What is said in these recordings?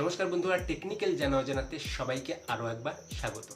নমস্কার বন্ধুরা টেকনিক্যাল জানা জানাতে সবাইকে আরও একবার স্বাগত।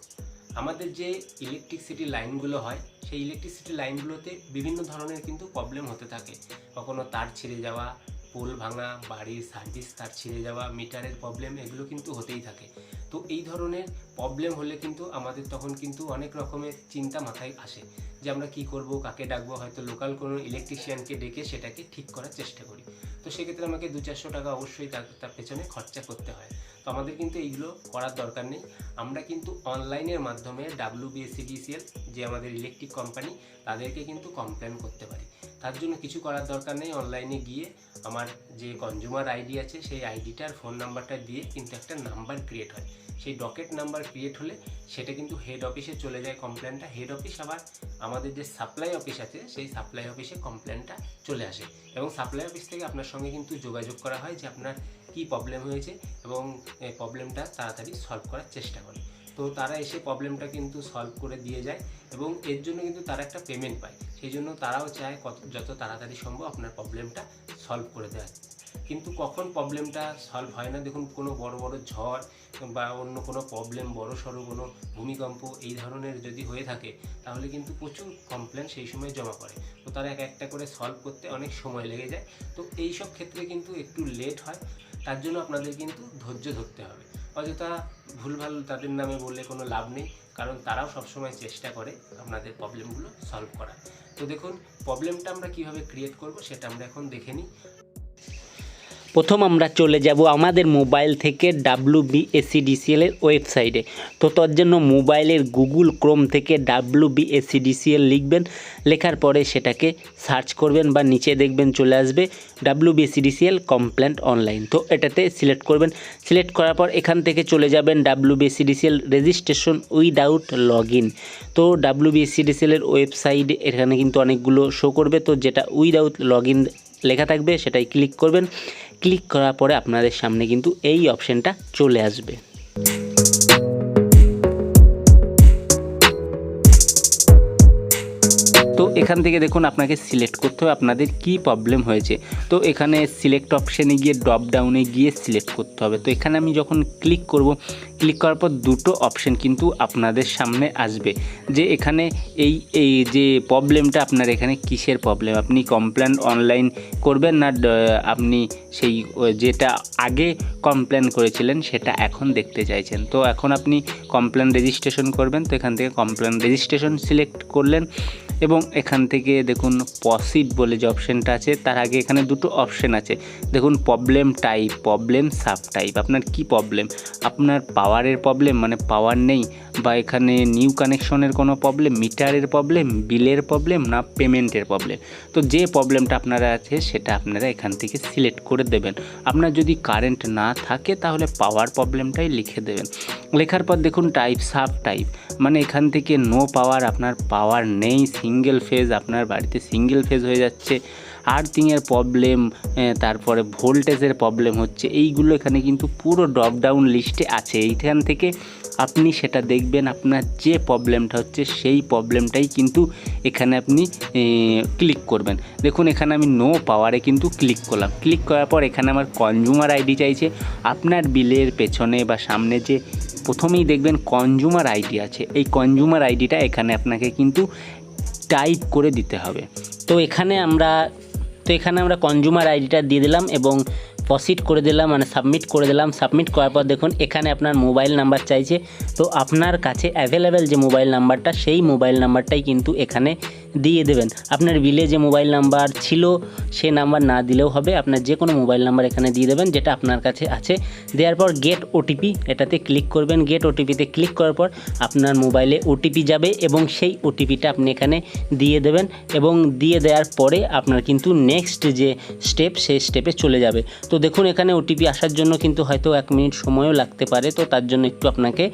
আমাদের যে ইলেকট্রিসিটি লাইনগুলো হয়, সেই ইলেকট্রিসিটি লাইনগুলোতে বিভিন্ন ধরনের কিন্তু প্রবলেম হতে থাকে। কখনো তার ছিঁড়ে যাওয়া, পোল ভাঙা, বাড়ির সার্ভিস তার ছিঁড়ে যাওয়া মিটারের প্রবলেম এগুলো কিন্তু হতেই থাকে। তো এই ধরনের প্রবলেম হলে কিন্তু আমাদের তখন কিন্তু অনেক রকমের চিন্তা মাথায় আসে যে আমরা কি করব, কাকে ডাকবো, হয়তো লোকাল কোনো ইলেকট্রিশিয়ানকে ডেকে সেটাকে ঠিক করার চেষ্টা করি। তো সেক্ষেত্রে আমাকে দু চারশো টাকা অবশ্যই তার পেছনে খরচা করতে হয়। তো আমাদের কিন্তু এইগুলো করার দরকার নেই। আমরা কিন্তু অনলাইনের মাধ্যমে ডাব্লিউ বিএসসিডিসিএল যে আমাদের ইলেকট্রিক কোম্পানি তাদেরকে কিন্তু কমপ্লেন করতে পারি। তার জন্য কিছু করার দরকার নেই। অনলাইনে গিয়ে আমার যে কনজিউমার আইডি আছে, সেই আইডিটার ফোন নাম্বারটা দিয়ে কিন্তু একটা নাম্বার ক্রিয়েট হয়। সেই ডকেট নাম্বার ক্রিয়েট হলে সেটা কিন্তু হেড অফিসে চলে যায় কমপ্লেনটা হেড অফিস আবার আমাদের যে সাপ্লাই অফিস আছে, সেই সাপ্লাই অফিসে কমপ্লেনটা চলে আসে। এবং সাপ্লাই অফিস থেকে আপনার সঙ্গে কিন্তু যোগাযোগ করা হয় যে আপনার কী প্রবলেম হয়েছে এবং প্রবলেমটা তাড়াতাড়ি সলভ করার চেষ্টা করে। তো তারা এসে প্রবলেমটা কিন্তু সলভ করে দিয়ে যায় এবং এর জন্য কিন্তু তারা একটা পেমেন্ট পায়। সেই জন্য তারাও চায় কত, যত তাড়াতাড়ি সম্ভব আপনার প্রবলেমটা সলভ করে দেওয়া কিন্তু কখন প্রবলেমটা সলভ হয় না, দেখুন কোনো বড় বড় ঝড় বা অন্য কোনো প্রবলেম বড়, সড়ো কোনো ভূমিকম্প এই ধরনের যদি হয়ে থাকে, তাহলে কিন্তু প্রচুর কমপ্লেন সেই সময় জমা পড়ে। তো তারা এক একটা করে সলভ করতে অনেক সময় লেগে যায়। তো এই সব ক্ষেত্রে কিন্তু একটু লেট হয়, তার জন্য আপনাদের কিন্তু ধৈর্য ধরতে হবে। অযথা ভুলভাল তাদের নামে বললে কোনো লাভ নেই, কারণ তারাও সবসময় চেষ্টা করে আপনাদের প্রবলেমগুলো সলভ করার। তো দেখুন প্রবলেমটা আমরা কীভাবে ক্রিয়েট করব সেটা আমরা এখন দেখে নিই। প্রথম আমরা চলে যাব আমাদের মোবাইল থেকে ডাব্লু বিএসিডিসিএল এর ওয়েবসাইটে তো তার জন্য মোবাইলের গুগল ক্রোম থেকে ডাব্লু বিএসিডিসিএল লিখবেন, লেখার পরে সেটাকে সার্চ করবেন বা নিচে দেখবেন চলে আসবে ডাব্লু বিএসিডিসিএল কমপ্লেন্ট অনলাইন তো এটাতে সিলেক্ট করবেন সিলেক্ট করার পর এখান থেকে চলে যাবেন W BSEDCL registration without log in তো ডাব্লু এর ওয়েবসাইট এখানে কিন্তু অনেকগুলো শো করবে, তো যেটা উইদাউট লগ ইন লেখা থাকবে সেটাই ক্লিক করবেন। ক্লিক করার পরে আপনাদের সামনে কিন্তু এই অপশানটা চলে আসবে। এখান থেকে দেখুন আপনাকে সিলেক্ট করতে হবে আপনাদের কি প্রবলেম হয়েছে। তো এখানে সিলেক্ট অপশানে গিয়ে ড্রপ ডাউনে গিয়ে সিলেক্ট করতে হবে। তো এখানে আমি যখন ক্লিক করব ক্লিক করার পর দুটো অপশান কিন্তু আপনাদের সামনে আসবে। যে এখানে এই এই যে প্রবলেমটা আপনার এখানে কিসের প্রবলেম আপনি কমপ্লেন অনলাইন করবেন না আপনি সেই যেটা আগে কমপ্লেন করেছিলেন সেটা এখন দেখতে চাইছেন। তো এখন আপনি কমপ্লেন রেজিস্ট্রেশন করবেন। তো এখান থেকে কমপ্লেন রেজিস্ট্রেশন সিলেক্ট করলেন। এবং এখান থেকে দেখুন পসিট বলে যে অপশানটা আছে, তার আগে এখানে দুটো অপশান আছে। দেখুন problem type, problem sub type. আপনার কি প্রবলেম? আপনার পাওয়ারের প্রবলেম মানে পাওয়ার নেই, বা এখানে নিউ কানেকশনের কোনো প্রবলেম, মিটারের প্রবলেম, বিলের প্রবলেম, না পেমেন্টের প্রবলেম। তো যে প্রবলেমটা আপনারা আছে, সেটা আপনারা এখান থেকে সিলেক্ট করে দেবেন। আপনার যদি কারেন্ট না থাকে, তাহলে পাওয়ার প্রবলেমটাই লিখে দেবেন। লেখার পর দেখুন টাইপ সাব টাইপ মানে এখান থেকে নো পাওয়ার আপনার পাওয়ার নেই সিঙ্গেল ফেজ আপনার বাড়িতে সিঙ্গেল ফেজ হয়ে যাচ্ছে। আর্থিংয়ের প্রবলেম তারপরে ভোল্টেজের প্রবলেম হচ্ছে, এইগুলো এখানে কিন্তু পুরো ড্রপ ডাউন লিস্টে আছে। এইখান থেকে আপনি সেটা দেখবেন, আপনার যে প্রবলেমটা হচ্ছে, সেই প্রবলেমটাই কিন্তু এখানে আপনি ক্লিক করবেন। দেখুন এখানে আমি নো পাওয়ারে কিন্তু ক্লিক করলাম। ক্লিক করার পর এখানে আমার কনজিউমার আইডি চাইছে। আপনার বিলের পেছনে বা সামনে যে প্রথমেই দেখবেন কনজিউমার আইডি আছে। এই কনজিউমার আইডিটা এখানে আপনাকে কিন্তু টাইপ করে দিতে হবে। তো এখানে আমরা, তো এখানে আমরা কনজিউমার আইডিটা দিয়ে দিলাম এবং প্রসিড করে দিলাম মানে সাবমিট করে দিলাম। সাবমিট করার পর দেখুন, এখানে আপনার মোবাইল নাম্বার চাইছে। তো আপনার কাছে অ্যাভেলেবেল যে মোবাইল নাম্বারটা সেই মোবাইল নাম্বারটাই কিন্তু এখানে দিয়ে দেবেন। আপনার বিলে যে মোবাইল নাম্বার ছিল, সে নাম্বার না দিলেও হবে। আপনার যে কোনো মোবাইল নাম্বার এখানে দিয়ে দেবেন, যেটা আপনার কাছে আছে। দেওয়ার পর গেট ওটিপি এটাতে ক্লিক করবেন। গেট ওটিপিতে ক্লিক করার পর আপনার মোবাইলে ওটিপি যাবে এবং সেই ওটিপিটা আপনি এখানে দিয়ে দেবেন এবং দিয়ে দেওয়ার পরে আপনার কিন্তু নেক্সট যে স্টেপ সেই স্টেপে চলে যাবে। তো দেখুন, এখানে ওটিপি আসার জন্য কিন্তু হয়তো এক মিনিট সময়ও লাগতে পারে, তো তার জন্য একটু আপনাকে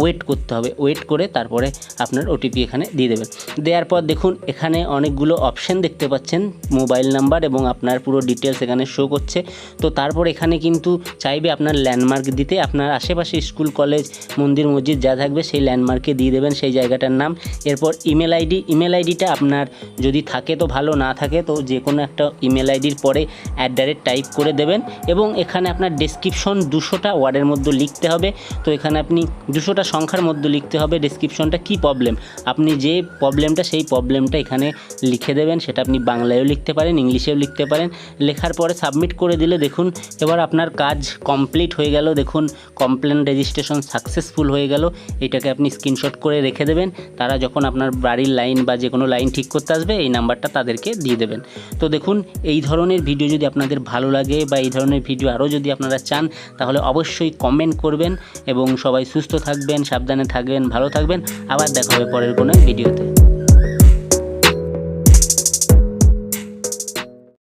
ওয়েট করতে হবে। ওয়েট করে তারপরে আপনার ওটিপি এখানে দিয়ে দেবেন। দেওয়ার পর দেখুন, এখানে অনেকগুলো অপশান দেখতে পাচ্ছেন মোবাইল নাম্বার এবং আপনার পুরো ডিটেলস এখানে শো করছে। তো তারপর এখানে কিন্তু চাইবে আপনার ল্যান্ডমার্ক দিতে। আপনার আশেপাশে স্কুল কলেজ মন্দির, মসজিদ যা থাকবে, সেই ল্যান্ডমার্কে দিয়ে দেবেন সেই জায়গাটার নাম। এরপর ইমেল আইডি ইমেল আইডিটা আপনার যদি থাকে তো ভালো, না থাকে তো যে কোনো একটা ইমেল আইডির পরে অ্যাট দ্য রেট টাইপ করে দেবেন। এবং এখানে আপনার ডেসক্রিপশন দুশোটা ওয়ার্ডের মধ্যে লিখতে হবে। তো এখানে আপনি দুশোটা সংখ্যার মধ্যে লিখতে হবে ডেসক্রিপশনটা কি প্রবলেম আপনি যে প্রবলেমটা সেই প্রবলেমটা এখানে লিখে দেবেন, সেটা আপনি বাংলায়ও লিখতে পারেন, ইংলিশেও লিখতে পারেন। লেখার পরে সাবমিট করে দিলে দেখুন, এবার আপনার কাজ কমপ্লিট হয়ে গেল। দেখুন কমপ্লেন রেজিস্ট্রেশন সাকসেসফুল হয়ে গেল। এটাকে আপনি স্ক্রিনশট করে রেখে দেবেন। তারা যখন আপনার বাড়ির লাইন বা যে কোনো লাইন ঠিক করতে আসবে, এই নাম্বারটা তাদেরকে দিয়ে দেবেন। তো দেখুন, এই ধরনের ভিডিও যদি আপনাদের ভালো লাগে বা এই ধরনের ভিডিও আরও যদি আপনারা চান, তাহলে অবশ্যই কমেন্ট করবেন এবং সবাই সুস্থ থাকবেন, সাবধানে থাকবেন, ভালো থাকবেন। আবার দেখা হবে পরের কোনো ভিডিওতে